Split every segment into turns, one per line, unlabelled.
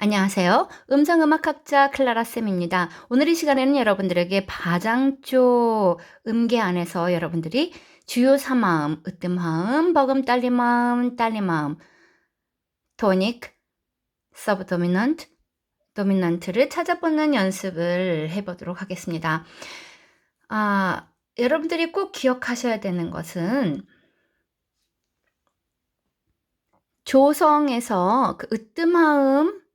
안녕하세요. 음성음악학자 클라라쌤입니다. 오늘 이 시간에는 여러분들에게 바장조 음계 안에서 여러분들이 주요 3마음, 으뜸마음, 버금 딸리마음, 딸리마음, 토닉, 서브도미넌트, 도미넌트를 찾아보는 연습을 해보도록 하겠습니다. 아, 여러분들이 꼭 기억하셔야 되는 것은 조성에서 그 으뜸마음,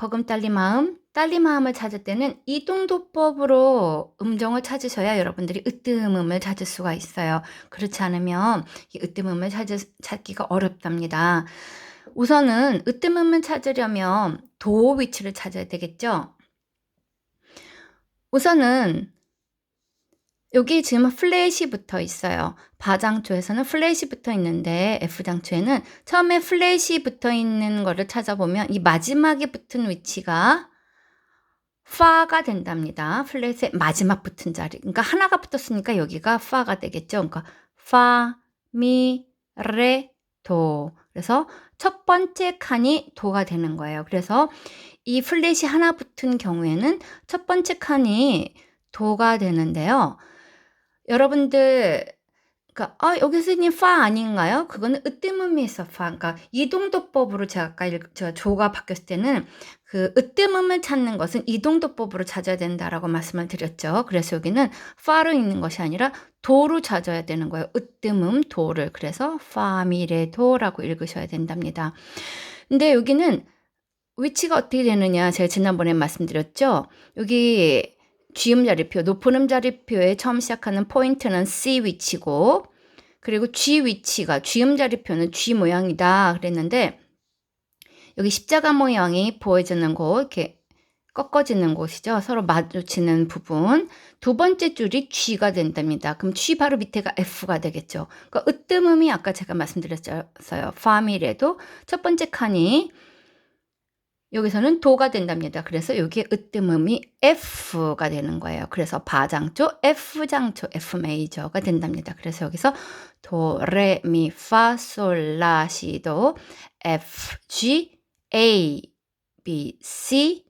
버금 딸리 마음, 딸리 마음을 찾을 때는 이동도법으로 음정을 찾으셔야 여러분들이 으뜸음을 찾을 수가 있어요. 그렇지 않으면 이 으뜸음을 찾을, 찾기가 어렵답니다. 우선은 으뜸음을 찾으려면 도 위치를 찾아야 되겠죠? 우선은 여기 지금 플랫이 붙어 있어요. 바장초에서는 플랫이 붙어 있는데 F장초에는 처음에 플랫이 붙어 있는 거를 찾아보면 이 마지막에 붙은 위치가 파가 된답니다. 플랫의 마지막 붙은 자리. 그러니까 하나가 붙었으니까 여기가 파가 되겠죠. 그러니까 파, 미, 레, 도. 그래서 첫 번째 칸이 도가 되는 거예요. 그래서 이 플랫이 하나 붙은 경우에는 첫 번째 칸이 도가 되는데요. 여러분들 그러니까 아 여기 선생님 파 아닌가요? 그거는 으뜸음에서 파. 그러니까 이동도법으로 제가 아까 읽, 제가 조가 바뀌었을 때는 그 으뜸음을 찾는 것은 이동도법으로 찾아야 된다라고 말씀을 드렸죠. 그래서 여기는 파로 있는 것이 아니라 도로 찾아야 되는 거예요. 으뜸음 도를. 그래서 파미레도라고 읽으셔야 된답니다. 근데 여기는 위치가 어떻게 되느냐 제가 지난번에 말씀드렸죠. 여기 G음 자리표, 높은 음 자리표에 처음 시작하는 포인트는 C 위치고, 그리고 G 위치가, G음 자리표는 G 모양이다 그랬는데, 여기 십자가 모양이 보여지는 곳, 이렇게 꺾어지는 곳이죠. 서로 마주치는 부분. 두 번째 줄이 G가 된답니다. 그럼 G 바로 밑에가 F가 되겠죠. 그러니까 으뜸음이 아까 제가 말씀드렸어요. 파미래도 첫 번째 칸이 여기서는 도가 된답니다. 그래서 여기에 으뜸음이 F가 되는 거예요. 그래서 바장조, F장조, F 메이저가 된답니다. 그래서 여기서 도, 레, 미, 파, 솔, 라, 시, 도, F, G, A, B, C,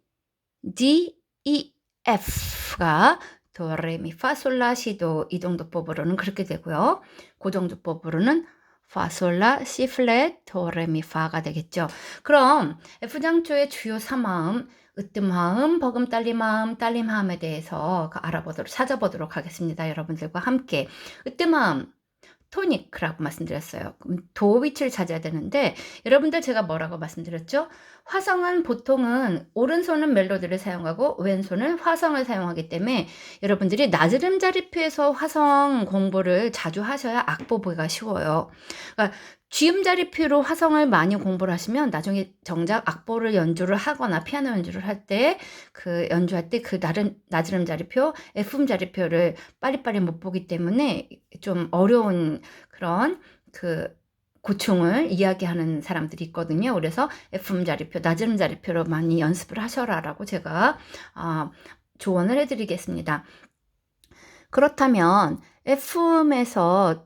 D, E, F가 도, 레, 미, 파, 솔, 라, 시, 도 이동도법으로는 그렇게 되고요. 고정조법으로는 파솔라 시 플랫 도레미 파가 되겠죠. 그럼 F장조의 주요 3마음 으뜸마음, 버금 딸림마음, 딸림마음에 대해서 그 알아보도록 찾아보도록 하겠습니다. 여러분들과 함께 으뜸마음 토닉이라고 말씀드렸어요. 그럼 도 위치를 찾아야 되는데 여러분들 제가 뭐라고 말씀드렸죠? 화성은 보통은 오른손은 멜로디를 사용하고 왼손은 화성을 사용하기 때문에 여러분들이 나즈름 자리표에서 화성 공부를 자주 하셔야 악보 보기가 쉬워요. 그러니까 쥐음 자리표로 화성을 많이 공부를 하시면 나중에 정작 악보를 연주를 하거나 피아노 연주를 할 때 그 연주할 때 그 나름 나즈름 자리표, F음 자리표를 빨리빨리 못 보기 때문에 좀 어려운 그런 그 고충을 이야기하는 사람들이 있거든요. 그래서 F음 자리표, 낮음 자리표로 많이 연습을 하셔라라고 제가 어, 조언을 해드리겠습니다. 그렇다면 F음에서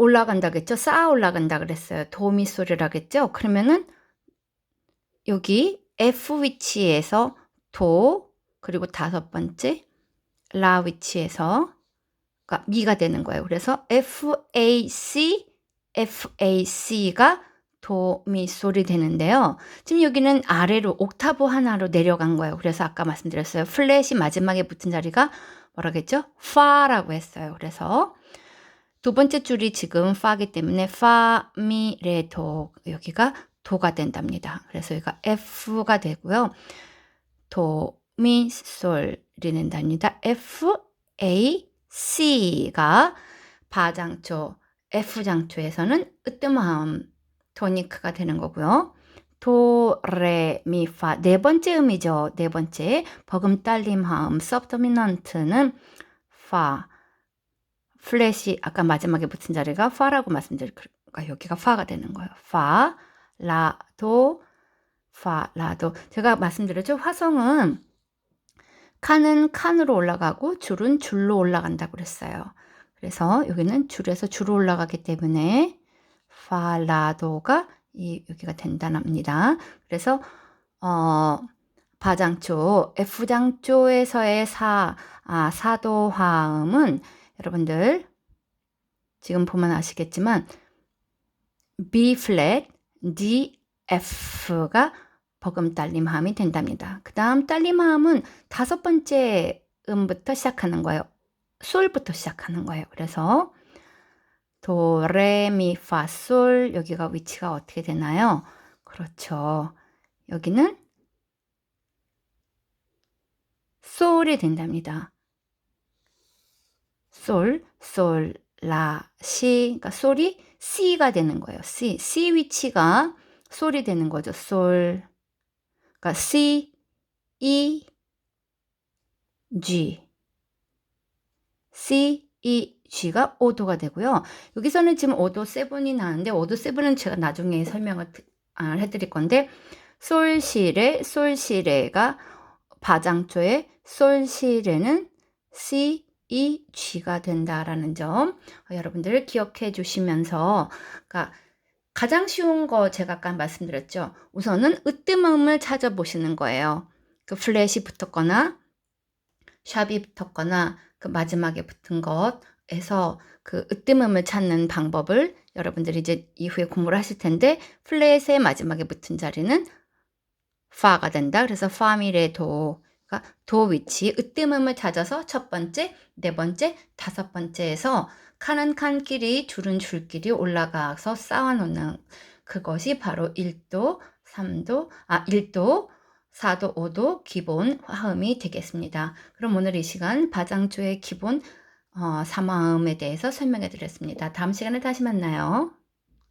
올라간다겠죠? 쌓아 올라간다 그랬어요. 도미 소리라겠죠? 그러면은 여기 F 위치에서 도 그리고 다섯 번째 라 위치에서 그러니까 미가 되는 거예요. 그래서 F A C F A C가 도, 미, 소리 되는데요. 지금 여기는 아래로 옥타브 하나로 내려간 거예요. 그래서 아까 말씀드렸어요. 플랫이 마지막에 붙은 자리가 뭐라겠죠? 파라고 했어요. 그래서 두 번째 줄이 지금 파기 때문에 파, 미, 레, 도 여기가 도가 된답니다. 그래서 여기가 F가 되고요. 도, 미, 솔이 된답니다. F, A, C가 바장초, F장초에서는 으뜸함, 토니크가 되는 거고요. 도, 레, 미, 파. 네 번째 음이죠. 네 번째. 버금 딸림 하음, 서브도미넌트는 파. 플랫이 아까 마지막에 붙은 자리가 파라고 말씀드릴까 그러니까 여기가 파가 되는 거예요. 파, 라, 도, 파, 라, 도. 제가 말씀드렸죠. 화성은 칸은 칸으로 올라가고 줄은 줄로 올라간다고 그랬어요. 그래서 여기는 줄에서 줄로 올라가기 때문에 파, 라, 도가 이 여기가 된다랍니다. 그래서 어 바장조 F장조에서의 사 아, 사도화음은 여러분들 지금 보면 아시겠지만 B 플랫, D, F가 버금 딸림함이 된답니다. 그 다음 딸림함은 다섯 번째 음부터 시작하는 거예요. 솔부터 시작하는 거예요. 그래서 도, 레, 미, 파, 솔 여기가 위치가 어떻게 되나요? 그렇죠. 여기는 솔이 된답니다. 솔, 솔, 라, 시. 그러니까 솔이 C가 되는 거예요. C. C 위치가 솔이 되는 거죠. 솔. 그러니까 C, E, G. C, E, G가 5도가 되고요. 여기서는 지금 5도 7이 나왔는데 5도 7은 제가 나중에 설명을 드- 아, 해드릴 건데 솔시레, 솔시레가 바장조의 솔시레는 C, E, G가 된다라는 점 어, 여러분들 기억해 주시면서 그러니까 가장 쉬운 거 제가 아까 말씀드렸죠. 우선은 으뜸음을 찾아보시는 거예요. 그 플랫이 붙었거나 샵이 붙었거나 그 마지막에 붙은 것에서 그 으뜸음을 찾는 방법을 여러분들이 이제 이후에 공부를 하실 텐데 플랫의 마지막에 붙은 자리는 파가 된다. 그래서 파미레 도. 그러니까 도 위치, 으뜸음을 찾아서 첫 번째, 네 번째, 다섯 번째에서 칸은 칸끼리, 줄은 줄끼리 올라가서 쌓아놓는 그것이 바로 1도, 3도, 아, 1도, 4도, 5도 기본 화음이 되겠습니다. 그럼 오늘 이 시간 바장조의 기본 어, 삼화음에 대해서 설명해 드렸습니다. 다음 시간에 다시 만나요.